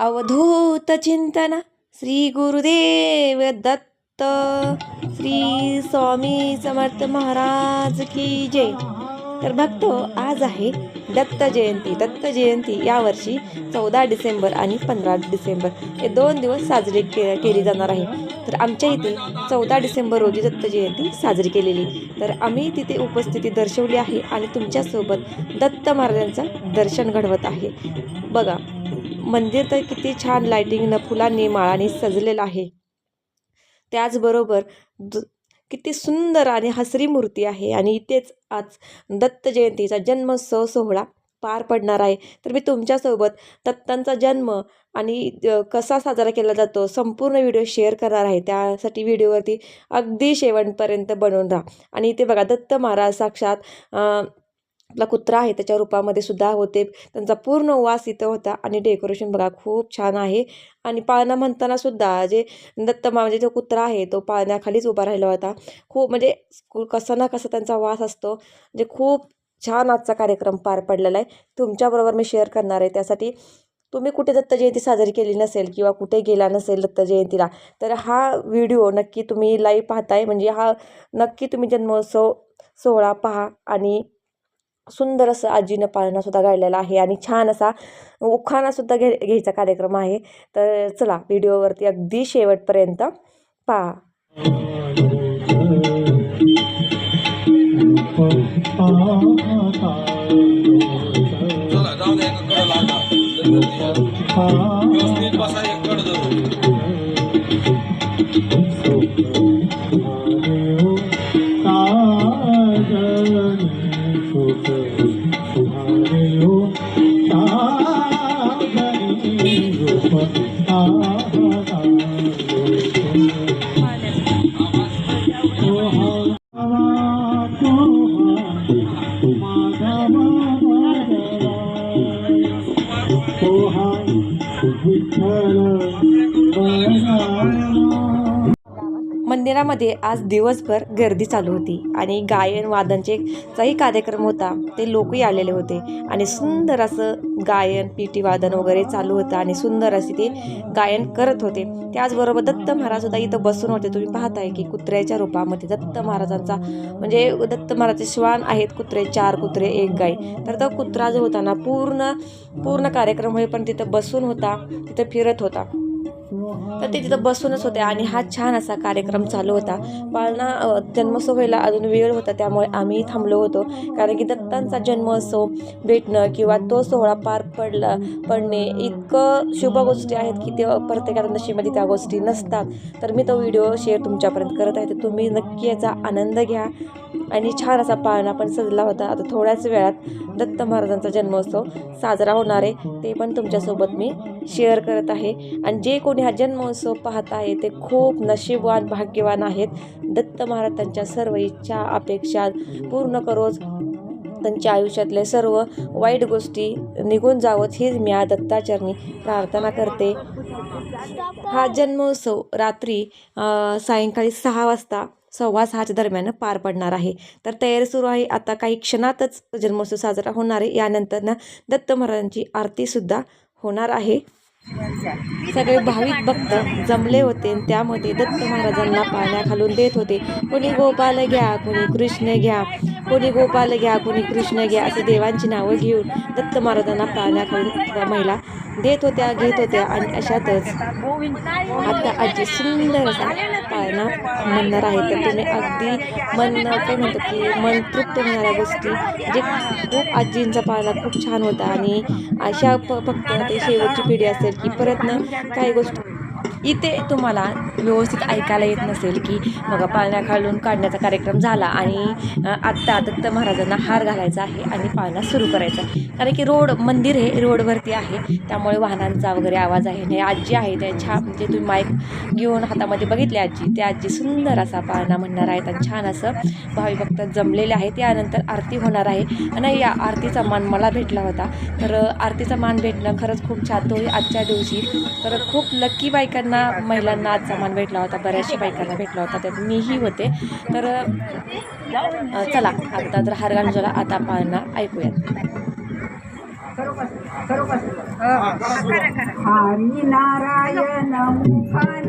अवधूत चिंतन श्री गुरुदेव दत्त श्री स्वामी समर्थ महाराज की जय. तर बघतो आज आहे दत्त जयंती. दत्त जयंती यावर्षी चौदा डिसेंबर आणि पंधरा डिसेंबर हे दोन दिवस साजरी के केली जाणार आहे. तर आमच्या इथे चौदा डिसेंबर रोजी दत्त जयंती साजरी केलेली. तर आम्ही तिथे उपस्थिती दर्शवली आहे आणि तुमच्यासोबत दत्त महाराजांचं दर्शन घडवत आहे. बघा मंदिर तर किती छान लायटिंगनं फुलांनी माळाने सजलेलं आहे. त्याचबरोबर द किती सुंदर आणि हसरी मूर्ती आहे आणि इथेच आज दत्त जयंतीचा जन्मोत्सव सोहळा पार पडणार आहे. तर मी तुमच्यासोबत दत्तांचा जन्म आणि कसा साजरा केला जातो संपूर्ण व्हिडिओ शेअर करणार आहे. त्यासाठी व्हिडिओवरती अगदी शेवटपर्यंत बनवून राहा. आणि इथे बघा दत्त महाराज साक्षात आपला कुत्रा आहे त्याच्या रूपामध्ये सुद्धा होते. त्यांचा पूर्ण वास इथं होता आणि डेकोरेशन बघा खूप छान आहे. आणि पाळणा म्हणताना सुद्धा जे दत्त म्हणजे जो कुत्रा आहे तो पाळण्याखालीच उभा राहिला होता. खूप म्हणजे कु- कसा ना कसा त्यांचा वास असतो. म्हणजे खूप छान आजचा कार्यक्रम पार पडलेला आहे. तुमच्याबरोबर मी शेअर करणार आहे. त्यासाठी तुम्ही कुठे दत्त जयंती साजरी केली नसेल किंवा कुठे गेला नसेल दत्त जयंतीला तर हा व्हिडिओ नक्की तुम्ही लाईव्ह पाहताय. म्हणजे हा नक्की तुम्ही जन्मोत्सव सोहळा पहा आणि सुंदर असं आजीनं पाळणासुद्धा गाळलेला आहे आणि छान असा उखाणासुद्धा घे घ्यायचा कार्यक्रम आहे. तर चला व्हिडिओवरती अगदी शेवटपर्यंत पहा. चला जाऊ मंदिरामध्ये आज दिवसभर गर्दी चालू होती आणि गायन वादनचे चाही कार्यक्रम होता ते लोकही आलेले होते. आणि सुंदर असं गायन पीटी वादन वगैरे चालू होतं आणि सुंदर असे ते गायन करत होते. त्याचबरोबर दत्त महाराज सुद्धा इथं बसून होते. तुम्ही पाहताय की कुत्र्याच्या रूपामध्ये दत्त महाराजांचा म्हणजे दत्त महाराजचे श्वान आहेत कुत्रे चार कुत्रे एक गाय. तर तो कुत्रा जो होता ना पूर्ण पूर्ण कार्यक्रम होईपर्यंत तिथं बसून होता तिथं फिरत होता. तर ते तिथं बसूनच होते आणि हा छान असा कार्यक्रम चालू होता. पाळणा जन्मसोहळीला व्हायला अजून वेळ होता त्यामुळे आम्ही थांबलो होतो. कारण की दत्तांचा जन्मोत्सव भेटणं किंवा तो सोहळा पार पडला पडणे इतकं शुभ गोष्टी आहेत की ते प्रत्येकाच्या नशीमध्ये त्या गोष्टी नसतात. तर मी तो व्हिडिओ शेअर तुमच्यापर्यंत करत आहे. तर तुम्ही नक्की याचा आनंद घ्या आणि छान असा पाळणा पण सजला होता. आता थोड्याच वेळात दत्त महाराजांचा जन्मोत्सव साजरा होणार आहे. ते पण तुमच्यासोबत मी शेअर करत आहे. आणि जे कोणी हा जन्मोत्सव पाहता आहे ते खूप नशीबवान भाग्यवान आहेत. दत्त महाराज त्यांच्या सर्व इच्छा अपेक्षा पूर्ण करोज त्यांच्या आयुष्यातले सर्व वाईट गोष्टी निघून जावत हीच मी या दत्ताचरणी प्रार्थना करते. हा जन्मोत्सव रात्री सायंकाळी सहा वाजता सव्वा सहाच्या दरम्यान पार पडणार आहे. तर तयारी सुरू आहे. आता काही क्षणातच जन्मोत्सव साजरा होणार आहे. यानंतर ना दत्त महाराजांची आरतीसुद्धा होणार आहे. सगळे भाविक भक्त जमले होते आणि त्यामध्ये दत्त महाराजांना पाळण्या घालून देत होते. कोणी गोपाल घ्या कोणी कृष्ण घ्या कोणी गोपाल घ्या कोणी कृष्ण घ्या असे देवांची नावं घेऊन दत्त महाराजांना पाळण्या घालून महिला देत होत्या घेत होत्या आणि अशातच आता आजी सुंदर असा पाळणा म्हणणार आहे. तर तुम्ही अगदी मन काय म्हणतात की मन तृप्त होणाऱ्या गोष्टी म्हणजे खूप आजींचा पाळणा खूप छान होता. आणि अशा प फक्त ते शेवटची पिढी असेल की परत ना काही गोष्टी इथे तुम्हाला व्यवस्थित ऐकायला येत नसेल की मग पाळण्या घालून काढण्याचा कार्यक्रम झाला आणि आत्ता दत्त महाराजांना हार घालायचा आहे आणि पाळणा सुरू करायचा आहे. कारण की रोड मंदिर हे रोडवरती आहे. त्यामुळे वाहनांचा वगैरे आवाज आहे. आणि आजी आहे त्या छान म्हणजे तुम्ही माईक घेऊन हातामध्ये बघितली आजी. त्या आजी सुंदर असा पाळणा म्हणणार आहेत आणि छान असं भावी भक्त जमलेले आहेत. त्यानंतर आरती होणार आहे. आणि या आरतीचा मान मला भेटला होता. तर आरतीचा मान भेटणं खरंच खूप छान. तो आजच्या दिवशी. तर खूप लकी बायकांना महिलांना आज सामान भेटला होता बऱ्याचशा बायकांना भेटला होता त्यात मीही होते. तर चला आता तर हार झाला आता पाळणा ऐकूयात. हरी नारायण नारायण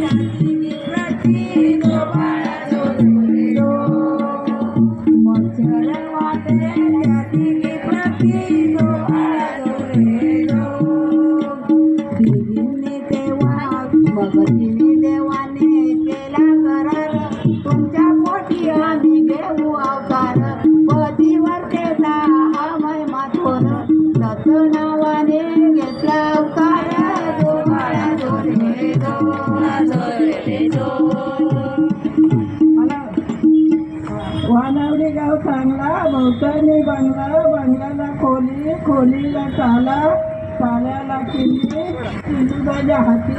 चाल्याला किल्ली हाती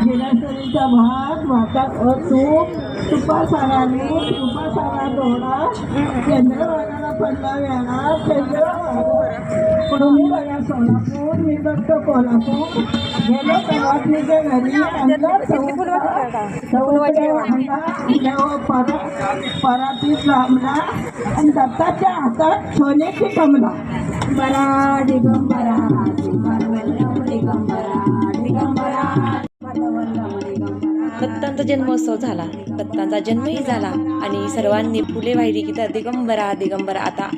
गिरासरीचा भात भातात व तूप तुपासारा मीठ तुपासारा डोळा चंद्रभागाला पडला वेळा चंद्र बघा सोलापूर मी बघतो कोल्हापूर गेलो प्रवासनीच्या घरी आणलं परातीत लांबला आणि दत्ताच्या हातात सोन्याची कमला बरा दिगंबरा दत्तांचा जन्मोत्सव झाला. दत्तांचा जन्मही झाला आणि सर्वांनी फुले वाहिली की तर दिगंबरा दिगंबरा आता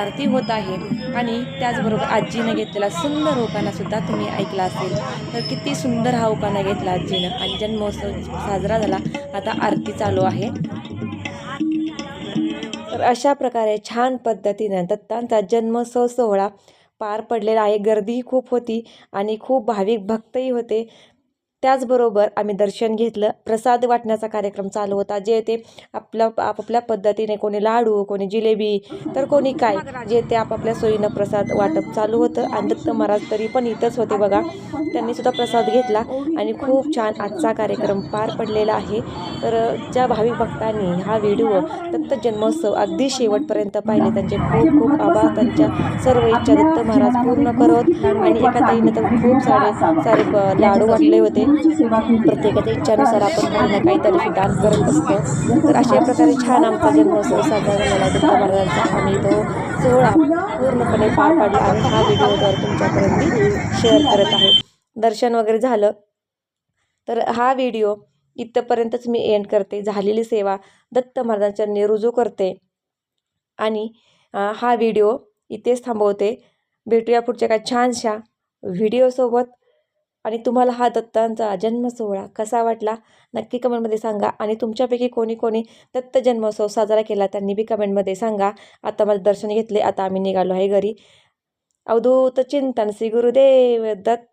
आरती होत आहे. आणि त्याचबरोबर आजीनं घेतलेला सुंदर उकाना सुद्धा तुम्ही ऐकला असेल. तर किती सुंदर हा उकाना घेतला आजीनं. आणि जन्मोत्सव साजरा झाला. आता आरती चालू आहे. तर अशा प्रकारे छान पद्धतीनं दत्तांचा जन्मोत्सव सोहळा पार पडलेला आहे. गर्दीही खूप होती आणि खूप भाविक भक्तही होते. त्याचबरोबर आम्ही दर्शन घेतलं. प्रसाद वाटण्याचा कार्यक्रम चालू होता जे ते आपल्या आपापल्या पद्धतीने कोणी लाडू कोणी जिलेबी तर कोणी काय जे ते आपापल्या सोयीनं प्रसाद वाटप चालू होतं. आणि दत्त महाराज तरी पण इथंच होते बघा. त्यांनी सुद्धा प्रसाद घेतला आणि खूप छान आजचा कार्यक्रम पार पडलेला आहे. तर ज्या भाविक भक्तांनी हा व्हिडिओ दत्त जन्मोत्सव अगदी शेवटपर्यंत पाहिले त्यांचे खूप खूप आभार. त्यांच्या सर्व इच्छा दत्त महाराज पूर्ण करत आणि एका ताईनं तर खूप सारे सारे लाडू वाटले होते. प्रत्येकाच्या इच्छानुसार आपण काही ना काहीतरी दान करत असतो. तर अशा प्रकारे छान आमचा जन्मोत्सव साजरा झालेला दत्ता महाराजांचा. आम्ही तो सोहळा पूर्णपणे पार पाडला आणि हा व्हिडिओद्वारे तुमच्यापर्यंत मी शेअर करत आहे. दर्शन वगैरे झालं. तर हा व्हिडिओ इथंपर्यंतच मी एंड करते. झालेली सेवा दत्त महाराजांच्या रुजू करते. आणि हा व्हिडिओ इथेच थांबवते. भेटूया पुढच्या काही छानशा व्हिडिओसोबत आणि तुम्हाला हा दत्तांचा जन्म सोहळा कसा वाटला? नक्की कमेंटमध्ये सांगा. आणि तुमच्यापैकी कोणी कोणी दत्त जन्मोत्सव साजरा केला त्यांनी बी कमेंटमध्ये सांगा. आता माझं दर्शन घेतले आता आम्ही निघालो आहे घरी. अवधूत चिंतन श्री गुरुदेव दत्त